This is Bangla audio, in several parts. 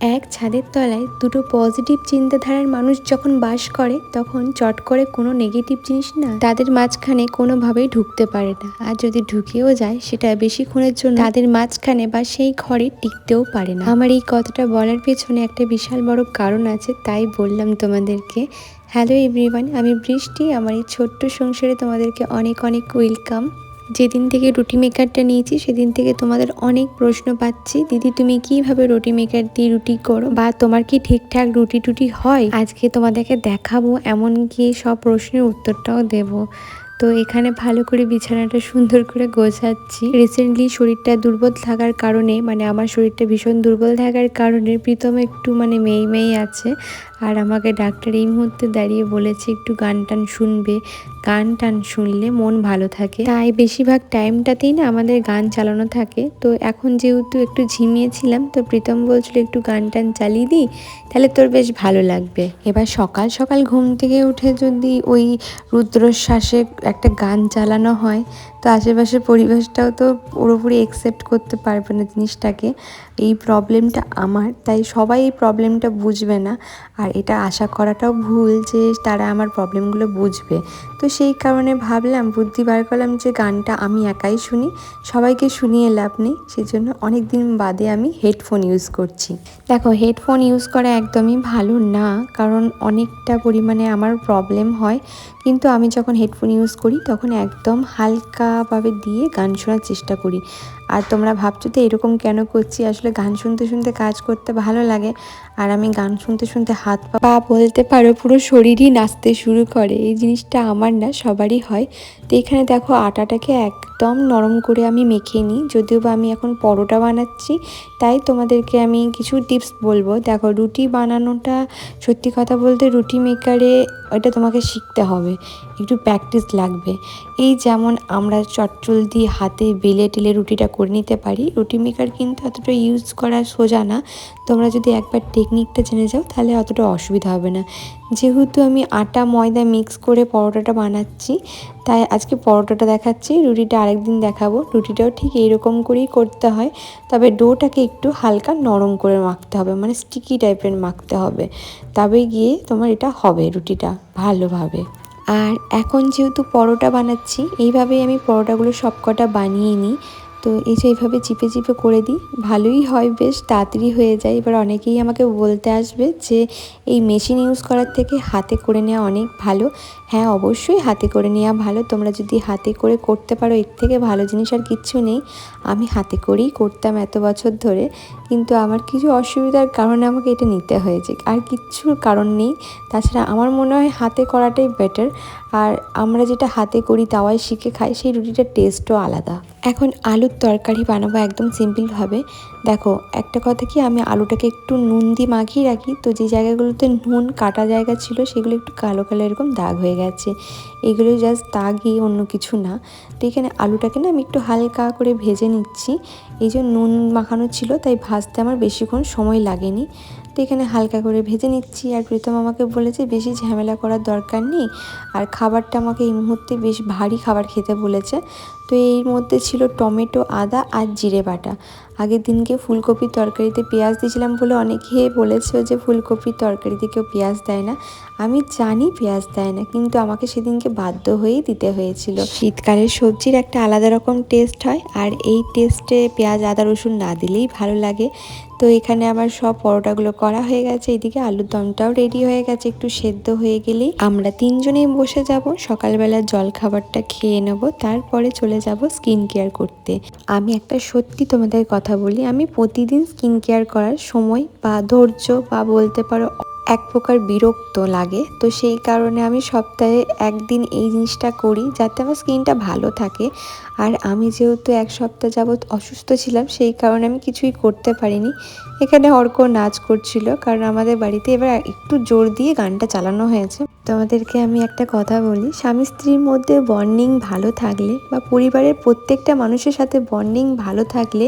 এক ছাদের তলায় দুটো পজিটিভ চিন্তাধারার মানুষ যখন বাস করে, তখন চট করে কোনো নেগেটিভ জিনিস না তাদের মাঝখানে কোনোভাবেই ঢুকতে পারে না। আর যদি ঢুকেও যায়, সেটা বেশিক্ষণের জন্য তাদের মাঝখানে বা সেই ঘরে টিকতেও পারে না। আমার এই কথাটা বলার পেছনে একটা বিশাল বড় কারণ আছে, তাই বললাম তোমাদেরকে। হ্যালো এভরিওয়ান আমি বৃষ্টি। আমার এই ছোট্ট সংসারে তোমাদেরকে অনেক অনেক ওয়েলকাম যেদিন থেকে রুটি মেকারটা নিয়েছি, সেদিন থেকে তোমাদের অনেক প্রশ্ন পাচ্ছি। দিদি, তুমি কীভাবে রুটি মেকার দিয়ে রুটি করো? বা তোমার কি ঠিকঠাক রুটি টুটি হয়? আজকে তোমাদেরকে দেখাবো, এমনকি সব প্রশ্নের উত্তরটাও দেব। তো এখানে ভালো করে বিছানাটা সুন্দর করে গোছাচ্ছি। রিসেন্টলি শরীরটা দুর্বল থাকার কারণে মানে আমার শরীরটা ভীষণ দুর্বল থাকার কারণে, প্রীতম একটু মানে মেয়ে মেয়ে আছে। আর আমাকে ডাক্তার এই মুহূর্তে দাঁড়িয়ে বলেছে, একটু গান টান শুনবে। গান টান শুনলে মন ভালো থাকে। তাই বেশিরভাগ টাইমটাতেই না আমাদের গান চালানো থাকে। তো এখন যেহেতু একটু ঝিমিয়েছিলাম, তো প্রীতম বলছিল, একটু গান টান চালিয়ে দিই, তাহলে তোর বেশ ভালো লাগবে। এবার সকাল সকাল ঘুম থেকে উঠে যদি ওই রুদ্রশ্বাসে একটা গান চালানো হয়, তো আশেপাশের পরিবেশটাও তো পুরোপুরি একসেপ্ট করতে পারবে না জিনিসটাকে। এই প্রবলেমটা আমার, তাই সবাই এই প্রবলেমটা বুঝবে না। আর এটা আশা করাটাও ভুল যে তারা আমার প্রবলেমগুলো বুঝবে। তো সেই কারণে ভাবলাম, বুদ্ধি বার করলাম যে গানটা আমি একাই শুনি, সবাইকে শুনিয়ে লাভ নেই সেই জন্য অনেক দিন বাদে আমি হেডফোন ইউজ করছি। দেখো, হেডফোন ইউজ করা একদমই ভালো না, কারণ অনেকটা পরিমাণে আমার প্রবলেম হয়, কিন্তু আমি যখন হেডফোন ইউজ করি তখন একদম হালকাভাবে দিয়ে গান শোনার চেষ্টা করি। আর তোমরা ভাবছ তো এরকম কেন করছি? আসলে গান শুনতে শুনতে কাজ করতে ভালো লাগে, আর আমি গান শুনতে শুনতে হাত পা বলতে পারো পুরো শরীরই নাচতে শুরু করে। এই জিনিসটা আমার না সবারই হয়। তো এখানে দেখো আটাটাকে একদম নরম করে আমি মেখে নিই। যদিও বা আমি এখন পরোটা বানাচ্ছি, তাই তোমাদেরকে আমি কিছু টিপস বলব। দেখো, রুটি বানানোটা সত্যি কথা বলতে রুটি মেকারে ওটা তোমাকে শিখতে হবে। একটু প্র্যাকটিস লাগবে। এই যেমন আমরা চটচল দিয়ে হাতে বেলে টেলে রুটিটা করে নিতে পারি, রুটি মেকার কিন্তু অতটা ইউজ করা সোজা না। তোমরা যদি একবার টেকনিকটা জেনে যাও, তাহলে অতটা অসুবিধা হবে না। যেহেতু আমি আটা ময়দা মিক্স করে পরোটাটা বানাচ্ছি, তাই আজকে পরোটাটা দেখাচ্ছি, রুটিটা আরেকদিন দেখাবো। রুটিটাও ঠিক এইরকম করেই করতে হয়, তবে ডোটাকে একটু হালকা নরম করে মাখতে হবে মানে স্টিকি টাইপের মাখতে হবে। তবে গিয়ে তোমার এটা হবে রুটিটা ভালোভাবে। আর এখন যেহেতু পরোটা বানাচ্ছি, এইভাবেই আমি পরোটাগুলো সবকটা বানিয়ে নিই। তো এই যে এইভাবে চিপে চিপে করে দিই, ভালোই হয় বেশ, তাড়াতাড়ি হয়ে যায়। এবার অনেকেই আমাকে বলতে আসবে যে, এই মেশিন ইউজ করার থেকে হাতে করে নেওয়া অনেক ভালো। হ্যাঁ অবশ্যই হাতে করে নেওয়া ভালো। তোমরা যদি হাতে করে করতে পারো, এর থেকে ভালো জিনিস আর কিচ্ছু নেই। আমি হাতে করেই করতাম এত বছর ধরে, কিন্তু আমার কিছু অসুবিধার কারণে আমাকে এটা নিতে হয়েছে। আর কিচ্ছুর কারণ নেই। তাছাড়া আমার মনে হয় হাতে করাটাই বেটার আর আমরা যেটা হাতে করি তাওয়াই শিখে খাই, সেই রুটিটার টেস্টও আলাদা। এখন আলুর তরকারি বানাবো একদম সিম্পলভাবে। দেখো, একটা কথা কি, আমি আলুটাকে একটু নুন দিয়ে মাখিয়ে রাখি, তো যে জায়গাগুলোতে নুন কাটা জায়গা ছিল, সেগুলো একটু কালো কালো এরকম দাগ হয়ে গেছে। এগুলো জাস্ট দাগই অন্য কিছু না। তো এখানে আলুটাকে না, আমি একটু হালকা করে ভেজে নিচ্ছি। এই যে নুন মাখানো ছিল, তাই ভাজতে আমার বেশিক্ষণ সময় লাগেনি। তো এখানে হালকা করে ভেজে নিচ্ছি, আর প্রীতম আমাকে বলেছে, বেশি ঝামেলা করার দরকার নেই। আর খাবারটা আমাকে এই মুহূর্তে বেশ ভারী খাবার খেতে বলেছে। তো এর মধ্যে ছিল টমেটো, আদা আর জিরে বাটা। আগের দিনকে ফুলকপির তরকারিতে পেঁয়াজ দিয়েছিলাম বলে অনেকে বলেছে যে ফুলকপির তরকারিতে কেউ পেঁয়াজ দেয় না। আমি জানি পেঁয়াজ দেয় না, কিন্তু আমাকে সেদিনকে বাধ্য হয়েই দিতে হয়েছিল। শীতকালের সবজির একটা আলাদা রকম টেস্ট হয় আর এই টেস্টে পেঁয়াজ, আদা, রসুন না দিলেই ভালো লাগে। তো এখানে আবার সব পরোটাগুলো করা হয়ে গেছে, এদিকে আলুর দমটাও রেডি হয়ে গেছে, একটু সেদ্ধ হয়ে গেলেই। আমরা তিনজনেই বসে যাব সকালবেলা জল খাবারটা খেয়ে নেব, তারপরে চলে যাব স্কিন কেয়ার করতে। আমি একটা সত্যি তোমাদের কথা বলি, আমি প্রতিদিন স্কিন কেয়ার করার সময় বা ধৈর্য বা বলতে পারো এক প্রকার বিরক্ত লাগে। তো সেই কারণে আমি সপ্তাহে একদিন এই জিনিসটা করি যাতে আমার স্কিনটা ভালো থাকে। আর আমি যেহেতু এক সপ্তাহ যাবৎ অসুস্থ ছিলাম, সেই কারণে আমি কিছুই করতে পারিনি। এখানে অর্ক নাচ করছিল, কারণ আমাদের বাড়িতে এবার একটু জোর দিয়ে গানটা চালানো হয়েছে। তোমাদেরকে আমি একটা কথা বলি, স্বামী স্ত্রীর মধ্যে বন্ডিং ভালো থাকলে বা পরিবারের প্রত্যেকটা মানুষের সাথে বন্ডিং ভালো থাকলে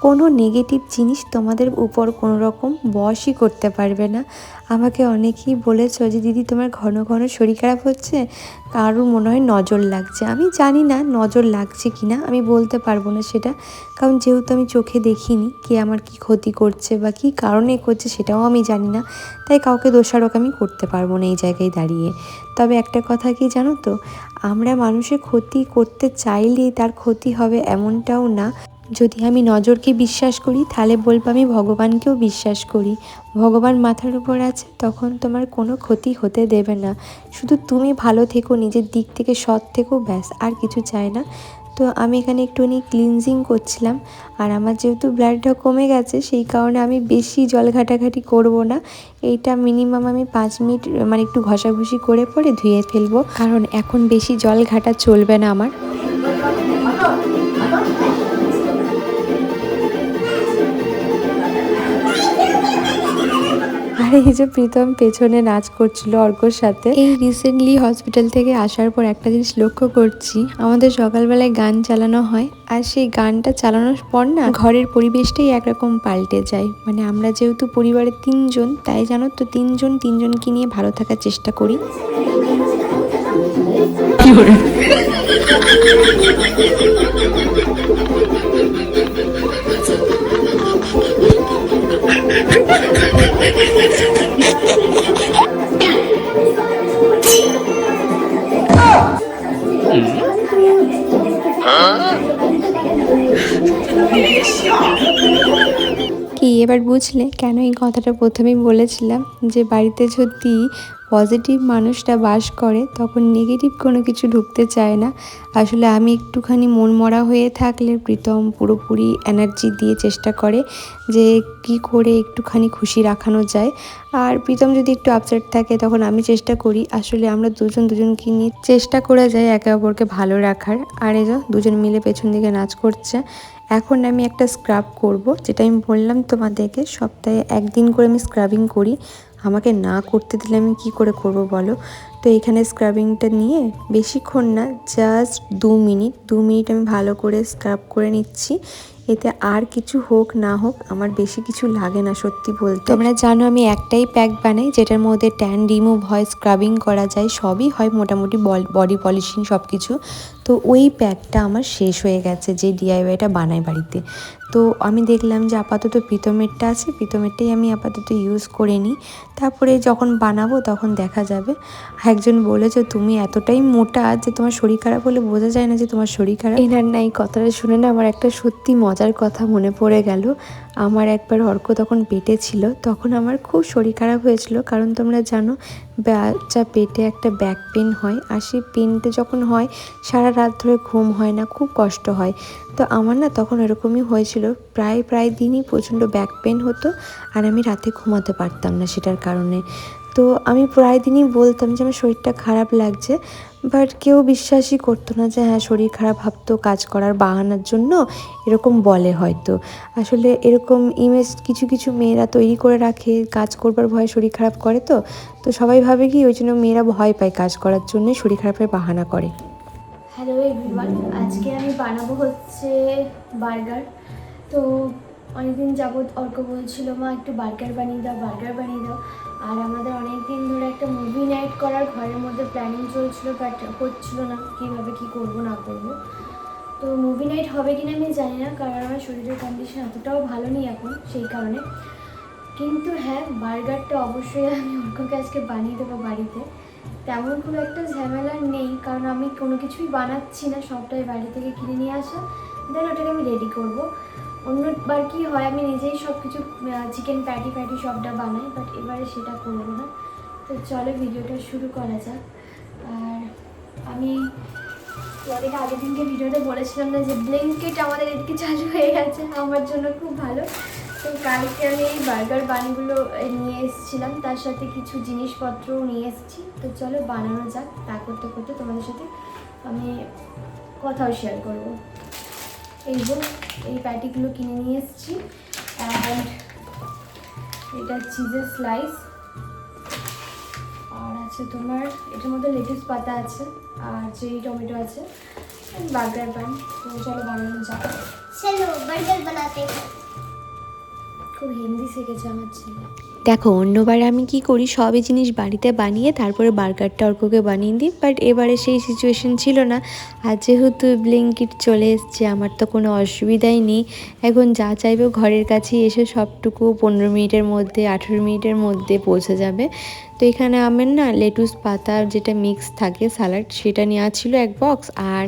কোনো নেগেটিভ জিনিস তোমাদের উপর কোনো রকম বশই করতে পারবে না। আমাকে অনেকেই বলেছ যে, দিদি, তোমার ঘন ঘন শরীর খারাপ হচ্ছে কারোর মনে হয় নজর লাগছে। আমি জানি না নজর লাগছে কি না আমি বলতে পারব না সেটা। কারণ যেহেতু আমি চোখে দেখিনি কে আমার কি ক্ষতি করছে বা কি কারণে করছে সেটাও আমি জানি না। তাই কাউকে দোষারোপ আমি করতে পারব না এই জায়গায় দাঁড়িয়ে। তবে একটা কথা কি জানো তো? আমরা মানুষের ক্ষতি করতে চাইলেই তার ক্ষতি হবে এমনটাও না। যদি আমি নজরকে বিশ্বাস করি, তাহলে বলব আমি ভগবানকেও বিশ্বাস করি। ভগবান মাথার উপর আছে, তখন তোমার কোনো ক্ষতি হতে দেবে না। শুধু তুমি ভালো থেকো, নিজের দিক থেকে সৎ থেকো, ব্যাস, আর কিছু চাই না। তো আমি এখানে একটুখানি ক্লিনজিং করছিলাম, আর আমার যেহেতু ব্লাডটা কমে গেছে, সেই কারণে আমি বেশি জল ঘাটাঘাটি করব না। এইটা মিনিমাম আমি পাঁচ মিনিট মানে একটু ঘষাঘষি করে পরে ধুয়ে ফেলব। কারণ এখন বেশি জল ঘাটা চলবে না আমার। আর এই যে প্রীতম পেছনে নাচ করছিল অর্কর সাথে এই রিসেন্টলি হসপিটাল থেকে আসার পর একটা জিনিস লক্ষ্য করছি আমাদের সকালবেলায় গান চালানো হয় আর সেই গানটা চালানোর পর না ঘরের পরিবেশটাই একরকম পাল্টে যায়। মানে আমরা যেহেতু পরিবারের তিনজন তাই জানো তো তিনজন তিনজনকে নিয়ে ভালো থাকার চেষ্টা করি। কি এবার বুঝলে কেন এই কথাটা প্রথমেই বলেছিলাম যে বাড়িতে যদি পজিটিভ মানুষটা বাস করে, তখন নেগেটিভ কোনো কিছু ঢুকতে চায় না। আসলে আমি একটুখানি মন মরা হয়ে থাকলে প্রীতম পুরোপুরি এনার্জি দিয়ে চেষ্টা করে যে কি করে একটুখানি খুশি রাখানো যায়। আর প্রীতম যদি একটু আপসেট থাকে, তখন আমি চেষ্টা করি। আসলে আমরা দুজন দুজনকে নিয়ে চেষ্টা করে যাই একে অপরকে ভালো রাখার। আর এই দুজন মিলে পেছন দিকে নাচ করছে। এখন আমি একটা স্ক্রাব করব, যেটা আমি বললাম তোমাদেরকে, সপ্তাহে একদিন করে আমি স্ক্রাবিং করি। আমাকে না করতে দিলে আমি কি করে করব বলো? তো এখানে স্ক্রাবিংটা নিয়ে বেশিক্ষণ না জাস্ট দু মিনিট দু মিনিট আমি ভালো করে স্ক্রাব করে নিচ্ছি। এতে আর কিছু হোক না হোক আমার বেশি কিছু লাগে না সত্যি বলতে। তোমরা জানো আমি একটাই প্যাক বানাই যেটার মধ্যে ট্যান রিমুভ হয় স্ক্রাবিং করা যায় সবই হয় মোটামুটি বডি পলিশিং সব কিছু তো ওই প্যাকটা আমার শেষ হয়ে গেছে যে ডিআইওয়াইটা বানাই বাড়িতে। তো আমি দেখলাম যে আপাতত প্রীতমেরটা আছে প্রীতমেরটাই আমি আপাতত ইউজ করে নিই। তারপরে যখন বানাবো তখন দেখা যাবে। একজন বলেছে তুমি এতটাই মোটা যে তোমার শরীর খারাপ হলে বোঝা যায় না যে তোমার শরীর খারাপ। এনার না এই কথাটা শুনে না আমার একটা সত্যি মজার কথা মনে পড়ে গেল। আমার একবার অর্ক তখন পেটে ছিল, তখন আমার খুব শরীর খারাপ হয়েছিল। কারণ তোমরা জানো, বাচ্চা পেটে একটা ব্যাক পেন হয় আর সেই পেনটা যখন হয়, সারা রাত ধরে ঘুম হয় না, খুব কষ্ট হয়। তো আমার না তখন এরকমই হয়েছিল, প্রায় প্রায় দিনই প্রচণ্ড ব্যাক পেন হতো আর আমি রাতে ঘুমাতে পারতাম না সেটার কারণে। তো আমি প্রায় দিনই বলতাম যে আমার শরীরটা খারাপ লাগছে বাট কেউ বিশ্বাসই করতো না যে হ্যাঁ শরীর খারাপ ভাবতো কাজ করার বাহানার জন্য, এরকম বলে হয়তো। আসলে এরকম ইমেজ কিছু কিছু মেয়েরা তৈরি করে রাখে, কাজ করবার ভয়ে শরীর খারাপ করে তো তো সবাই ভাবে কি ওই জন্য মেয়েরা ভয় পায় কাজ করার জন্যই শরীর খারাপের বাহানা করে। হ্যালো এভরিওয়ান আজকে আমি বানাবো হচ্ছে বার্গার। তো অনেকদিন যাবৎ অর্ক বলছিল, মা, একটু বার্গার বানিয়ে দাও, বার্গার বানিয়ে দাও। আর আমাদের অনেক দিন ধরে একটা মুভি নাইট করার ঘরের মধ্যে প্ল্যানিং চলছিল বাট হচ্ছিল না কীভাবে কী করব, না করব। তো মুভি নাইট হবে কিনা আমি জানি না, কারণ আমার শরীরের কন্ডিশন এতটাও ভালো নেই এখন সেই কারণে। কিন্তু হ্যাঁ বার্গারটা অবশ্যই আমি অর্ককে আজকে বানিয়ে দেবো বাড়িতে। তেমন খুব একটা ঝামেলা নেই, কারণ আমি কোনো কিছুই বানাচ্ছি না, সবটাই বাড়ি থেকে কিনে নিয়ে আসা। দেন ওটাকে আমি রেডি করব। অন্যবার কি হয়, আমি নিজেই সব কিছু চিকেন প্যাটি প্যাটি সবটা বানাই বাট এবারে সেটা করব না। তো চলো ভিডিওটা শুরু করা যাক। আর আমি তোমাদেরকে আগের দিনকে ভিডিওতে বলেছিলাম না যে ব্লিঙ্কেট আমাদের এদিকে চালু হয়ে গেছে, আমার জন্য খুব ভালো। তো কালকে আমি এই বার্গার বানগুলো নিয়ে এসেছিলাম, তার সাথে কিছু জিনিসপত্রও নিয়ে এসেছি। তো চলো বানানো যাক, তা করতে করতে তোমাদের সাথে আমি কথাও শেয়ার করব। এই যে এই প্যাটিগুলো কিনে নিয়ে এসেছি। অ্যান্ড এটা চিজের স্লাইস আর আছে তোমার এটার মধ্যে লেটুস পাতা আছে আর চেরি টমেটো আছে বার্গার বান তো চলো বানানো যাক। চলো বার্গার বানাতে। খুব হিন্দি শিখেছে আমার ছেলে। দেখো, অন্যবার আমি কি করি সবই জিনিস বাড়িতে বানিয়ে তারপরে বার্গারটা অর্ককে বানিয়ে দিই বাট এবারে সেই সিচুয়েশন ছিল না। আর যেহেতু ব্লিঙ্কিট চলে এসছে, আমার তো কোনো অসুবিধাই নেই। এখন যা চাইবে ঘরের কাছেই এসে সবটুকু পনেরো মিনিটের মধ্যে, আঠেরো মিনিটের মধ্যে পৌঁছে যাবে। তো এখানে আমার না লেটুস পাতা যেটা মিক্স থাকে স্যালাড সেটা নেওয়া ছিল এক বক্স আর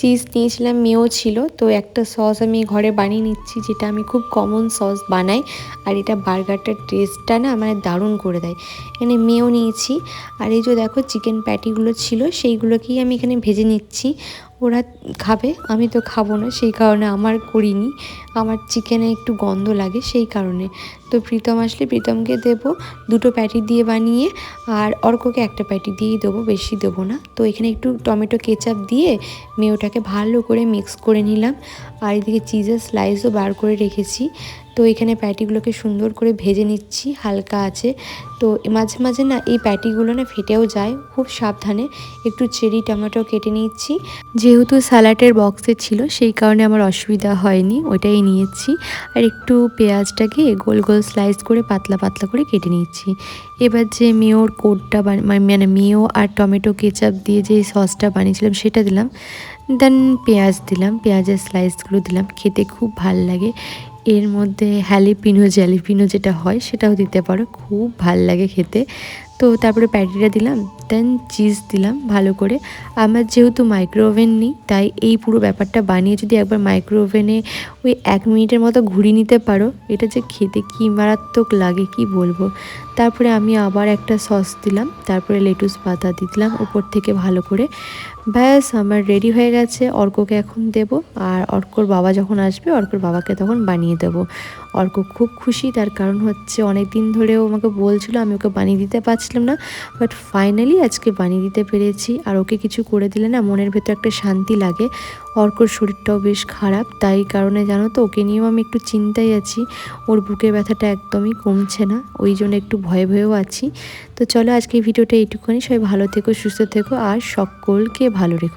চিজ নিয়েছিলাম, মেয়েও ছিল। তো একটা সস আমি ঘরে বানিয়ে নিচ্ছি, যেটা আমি খুব কমন সস বানাই। আর এটা বার্গারটার টেস্টটা না মানে দারুণ করে দেয়। এখানে মেয়েও নিয়েছি। আর এই যে দেখো চিকেন প্যাটিগুলো ছিল, সেইগুলোকেই আমি এখানে ভেজে নিচ্ছি। ওরা খাবে, আমি তো খাব না, সেই কারণে আমার করিনি। আমার চিকেনে একটু গন্ধ লাগে, সেই কারণে। তো প্রীতম আসলে প্রীতমকে দেবো, দুটো প্যাটি দিয়ে বানিয়ে, আর অর্ককে একটা প্যাটি দিয়েই দেবো, বেশি দেবো না। তো এখানে একটু টমেটো কেচাপ দিয়ে মেয়োটাকে ভালো করে মিক্স করে নিলাম। আর এদিকে চিজের স্লাইসও বার করে রেখেছি। তো এখানে প্যাটিগুলোকে সুন্দর করে ভেজে নিচ্ছি, হালকা আছে। তো মাঝে মাঝে না এই প্যাটিগুলো না ফেটেও যায়, খুব সাবধানে। একটু চেরি, টমেটো কেটে নিচ্ছি। যেহেতু স্যালাডের বক্সে ছিল, সেই কারণে আমার অসুবিধা হয়নি, ওইটাই নিয়েছি। আর একটু পেঁয়াজটাকে গোল গোল স্লাইস করে পাতলা পাতলা করে কেটে নিচ্ছি। এবার যে মেয়োর কোটটা মানে মেয়ো আর টমেটো কেচাপ দিয়ে যে সসটা বানিয়েছিলাম, সেটা দিলাম। দেন পেঁয়াজ দিলাম, পেঁয়াজের স্লাইসগুলো দিলাম। খেতে খুব ভালো লাগে। এর মধ্যে হ্যালিপিনো জ্যালিপিনো যেটা হয়, সেটাও দিতে পারো। খুব ভালো লাগে খেতে। তো তারপরে প্যাটিটা দিলাম। দেন চিজ দিলাম ভালো করে। আমার যেহেতু মাইক্রো ওভেন নেই, তাই এই পুরো ব্যাপারটা বানিয়ে যদি একবার মাইক্রো ওভেনে ওই এক মিনিটের মতো ঘুরিয়ে নিতে পারো, এটা যে খেতে কী মারাত্মক লাগে, কি বলব? তারপরে আমি আবার একটা সস দিলাম, তারপরে লেটুস পাতা দিলাম উপর থেকে ভালো করে। ব্যাস, আমার রেডি হয়ে গেছে, অর্ককে এখন দেব, আর অর্কর বাবা যখন আসবে, অর্কর বাবাকে তখন বানিয়ে দেবো। অর্ক খুব খুশি, তার কারণ হচ্ছে অনেক দিন ধরেও আমাকে বলছিল, আমি ওকে বানিয়ে দিতে পারছিলাম না বাট ফাইনালি আজকে বানিয়ে দিতে পেরেছি। আর ওকে কিছু করে দিলে না মনের ভেতর একটা শান্তি লাগে। অর্কর শরীরটাও বেশ খারাপ, তাই কারণে জানো তো, ওকে নিয়েও আমি একটু চিন্তায় আছি। ওর বুকে ব্যথাটা একদমই কমছে না, ওই জন্য একটু ভয়ে ভয়েও আছি। তো চলো আজকে ভিডিওটা এইটুকুনি সবাই ভালো থেকো, সুস্থ থেকো, আর সকলকে ভালো রেখো।